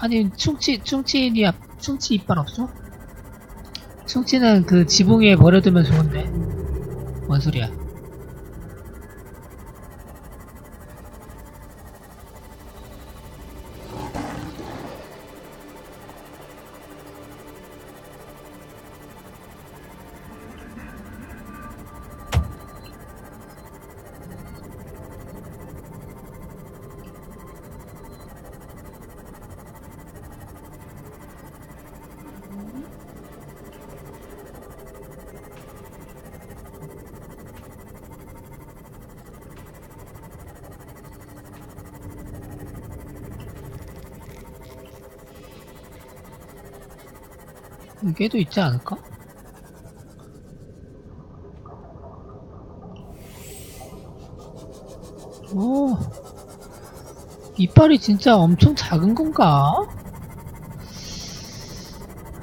아니 충치 충치니 앞 충치 이빨 없어? 충치는 그 지붕 위에 버려두면 좋은데 뭔 소리야? 이게도 있지 않을까? 오, 이빨이 진짜 엄청 작은 건가?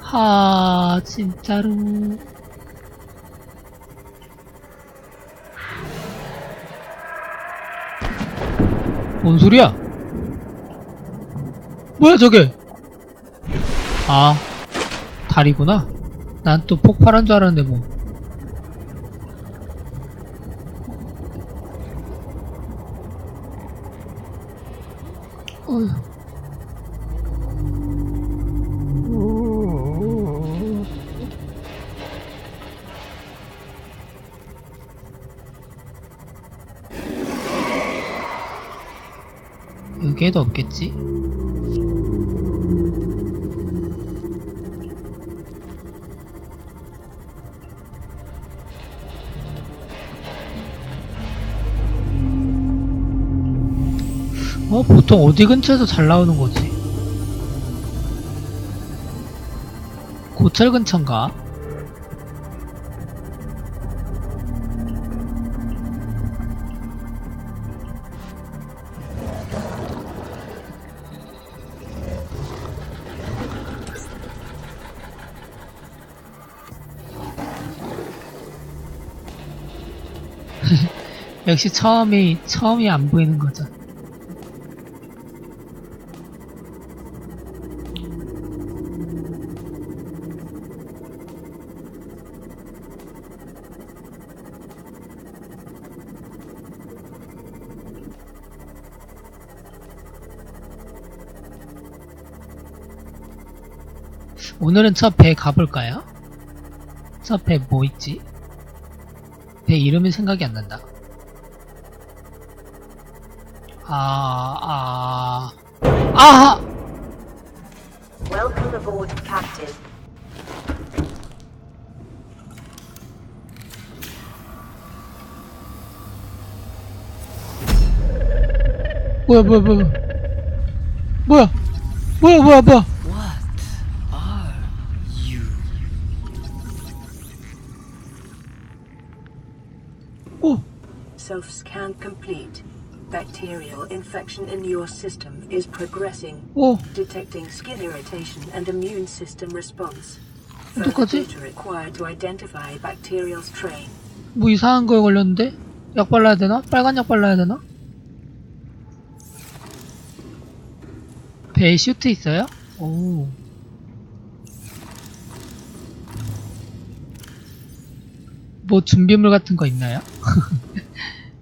하, 진짜로. 뭔 소리야? 뭐야, 저게? 아, 다리구나. 난 또 폭발한 줄 알았는데 뭐. 어휴. 여기에도 없겠지? 어, 보통 어디 근처에서 잘 나오는 거지? 고철 근처인가? 역시 처음이, 처음이 안 보이는 거죠. 오늘은 저배 가볼까요? 저배뭐 있지? 배 이름이 생각이 안 난다. 아, 아, 아! Welcome aboard, Captain. 뭐야, 뭐야, 뭐야. 뭐야, 뭐야, 뭐야, 뭐야. Self scan complete. Bacterial infection in your system is progressing. 오, Detecting skin irritation and immune system response. Further 어떡하지? data required to identify bacterial strain. 뭐 이상한 거에 걸렸는데? 약 발라야 되나? 빨간 약 발라야 되나? 배에 슈트 있어요? 오. 뭐 준비물 같은 거 있나요?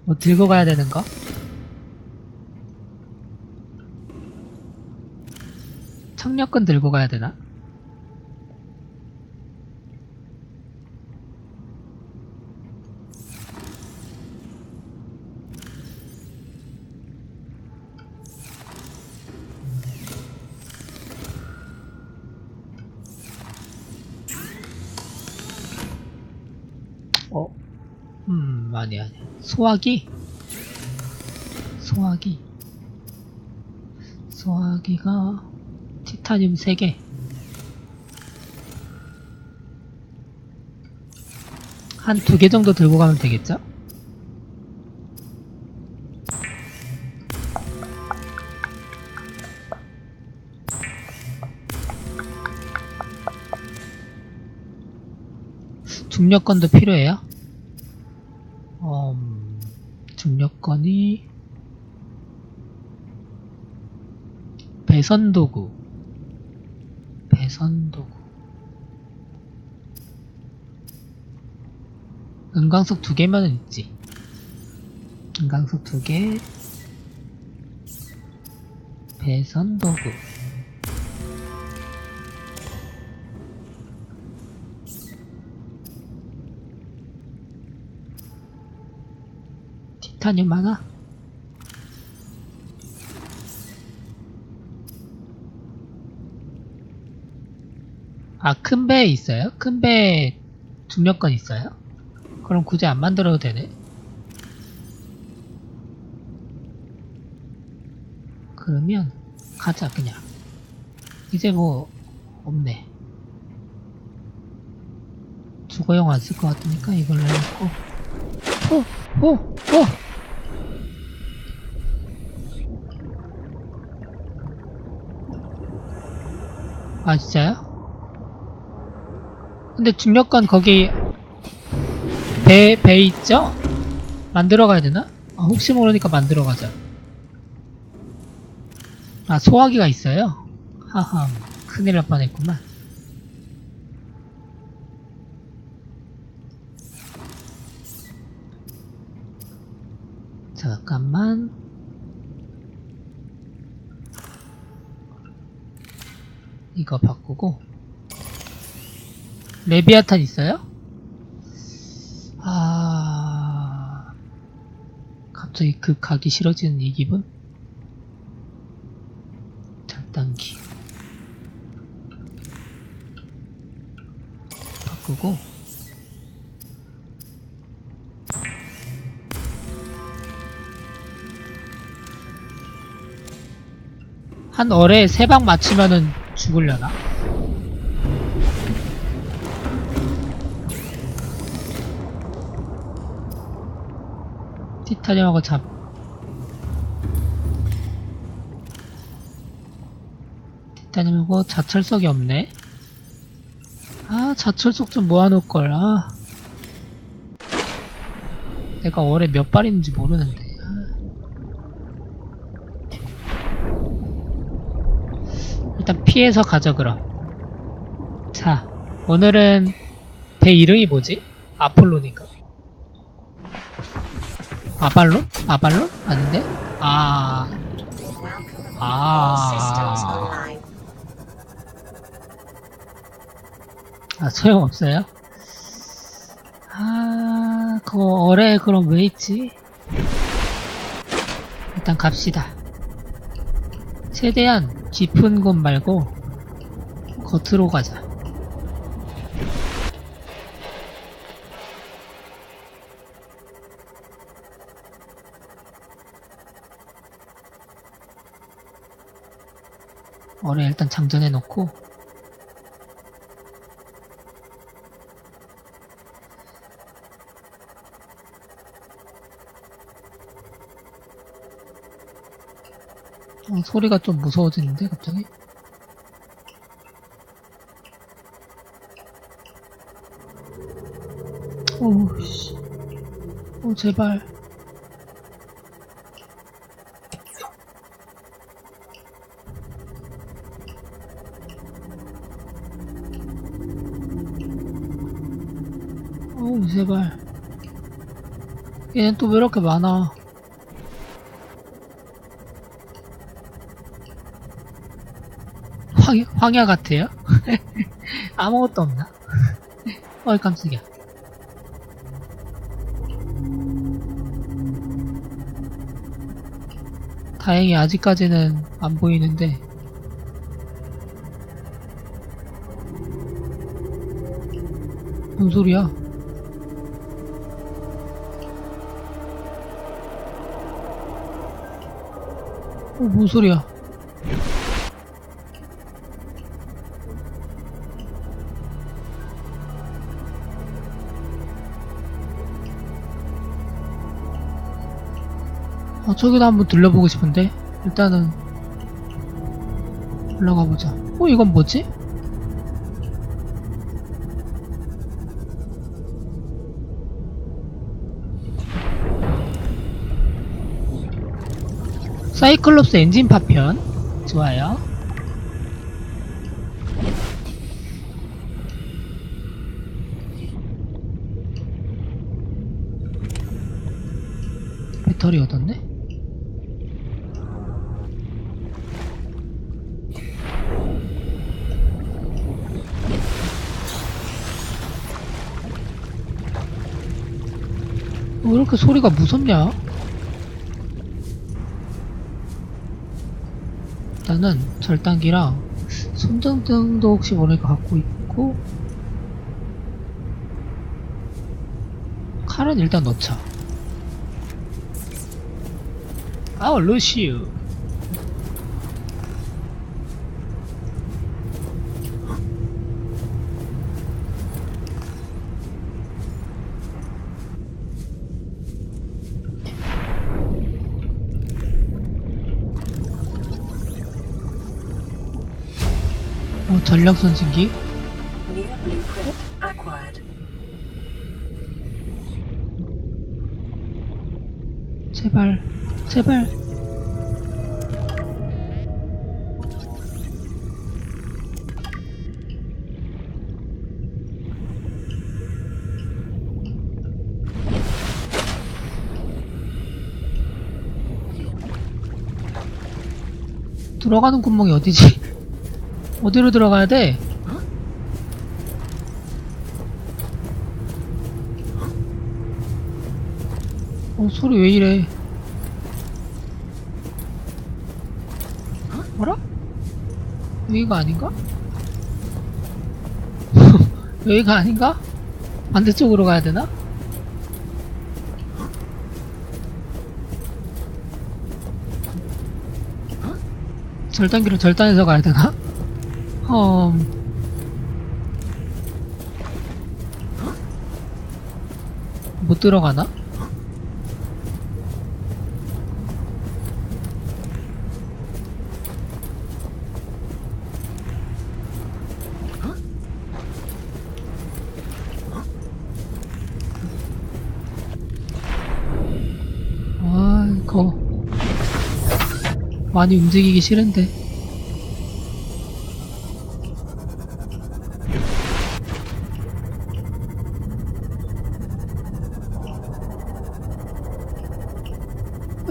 뭐 들고 가야 되는 거? 청력근 들고 가야 되나? 아니, 아니. 소화기? 소화기. 소화기가 티타늄 3개. 한 두 개 정도 들고 가면 되겠죠? 중력권도 필요해요? 중력권이 배선 도구 배선 도구. 은광석 두 개면은 있지. 은광석 두 개. 배선 도구. 티타늄 하나? 아, 큰배 있어요? 큰배 중력권 있어요? 그럼 굳이 안 만들어도 되네? 그러면 가자 그냥 이제 뭐 없네 주거용 안 쓸 것 같으니까 이걸로 해놓고 오! 오! 오! 아 진짜요? 근데 중력권 거기 배, 배 있죠? 만들어 가야 되나? 아, 혹시 모르니까 만들어 가자. 아, 소화기가 있어요? 하하, 큰일 날 뻔했구만. 잠깐만. 이거 바꾸고. 레비아탄 있어요? 아, 갑자기 급 가기 싫어지는 이 기분? 절단기. 바꾸고. 한 얼에 세방 맞추면은 죽으려나? 티타늄하고 잡. 티타늄하고 자철석이 없네. 아, 자철석 좀 모아놓을걸, 아. 내가 월에 몇발 있는지 모르는데. 아. 일단 피해서 가져, 그럼. 자, 오늘은 배 이름이 뭐지? 아폴로니까. 아발론? 아발론? 아닌데? 아. 아. 아, 소용없어요? 아, 그거 어뢰 그럼 왜 있지? 일단 갑시다. 최대한 깊은 곳 말고 겉으로 가자. 어뢰 일단 장전해 놓고 어, 소리가 좀 무서워지는데 갑자기? 오우씨. 오 제발. 어우 제발. 얘는 또 왜 이렇게 많아 황, 황야 같아요? 아무것도 없나? 어이 깜짝이야 다행히 아직까지는 안 보이는데 뭔 소리야? 어, 뭔 소리야? 저기도 한번 둘러보고 싶은데 일단은 올라가 보자. 어 이건 뭐지? 사이클롭스 엔진 파편 좋아요. 배터리 얻었네? 왜 이렇게 소리가 무섭냐? 일단은 절단기랑 손전등도 혹시 모르니까 갖고 있고 칼은 일단 넣자 아우 루시우 전력 선진기. 제발 제발 들어가는 구멍이 어디지? 어디로 들어가야 돼? 어 소리 왜 이래 뭐라? 여기가 아닌가? 여기가 아닌가? 반대쪽으로 가야 되나? 절단기로 절단해서 가야 되나? 음... 못 들어가나? 아, 이거 많이 움직이기 싫은데.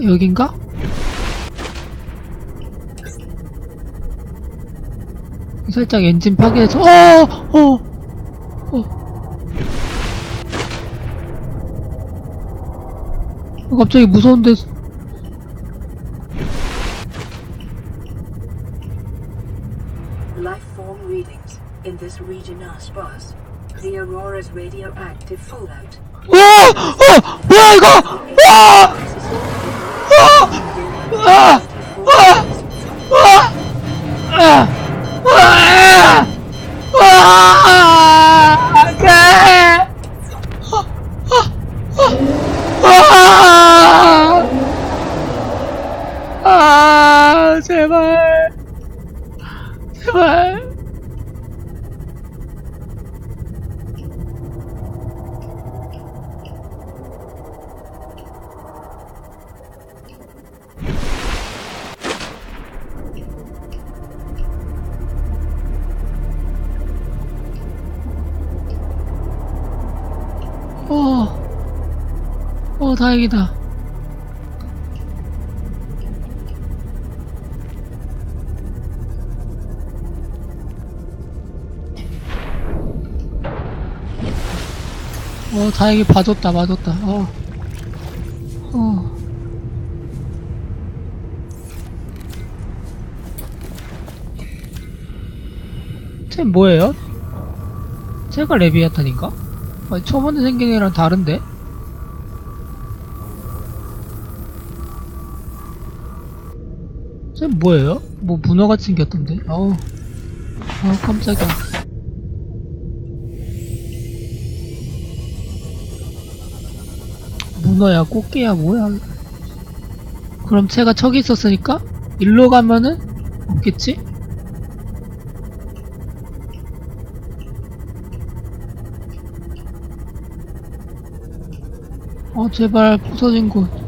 여긴가? 살짝 엔진 파괴해서 어! 어! 어! 어, 갑자기 무서운데. 와! 어! 뭐야 이거! 와! 와! 어, 다행이다. 어, 다행히 봐줬다, 봐줬다. 어, 어. 쟤 뭐예요? 쟤가 레비아탄인가? 아니, 초반에 생긴 애랑 다른데? 뭐예요? 뭐 문어같이 생겼던데? 어우, 아 깜짝이야. 문어야, 꽃게야, 뭐야. 그럼 쟤가 저기 있었으니까? 일로 가면은? 없겠지? 어, 제발, 부서진 곳.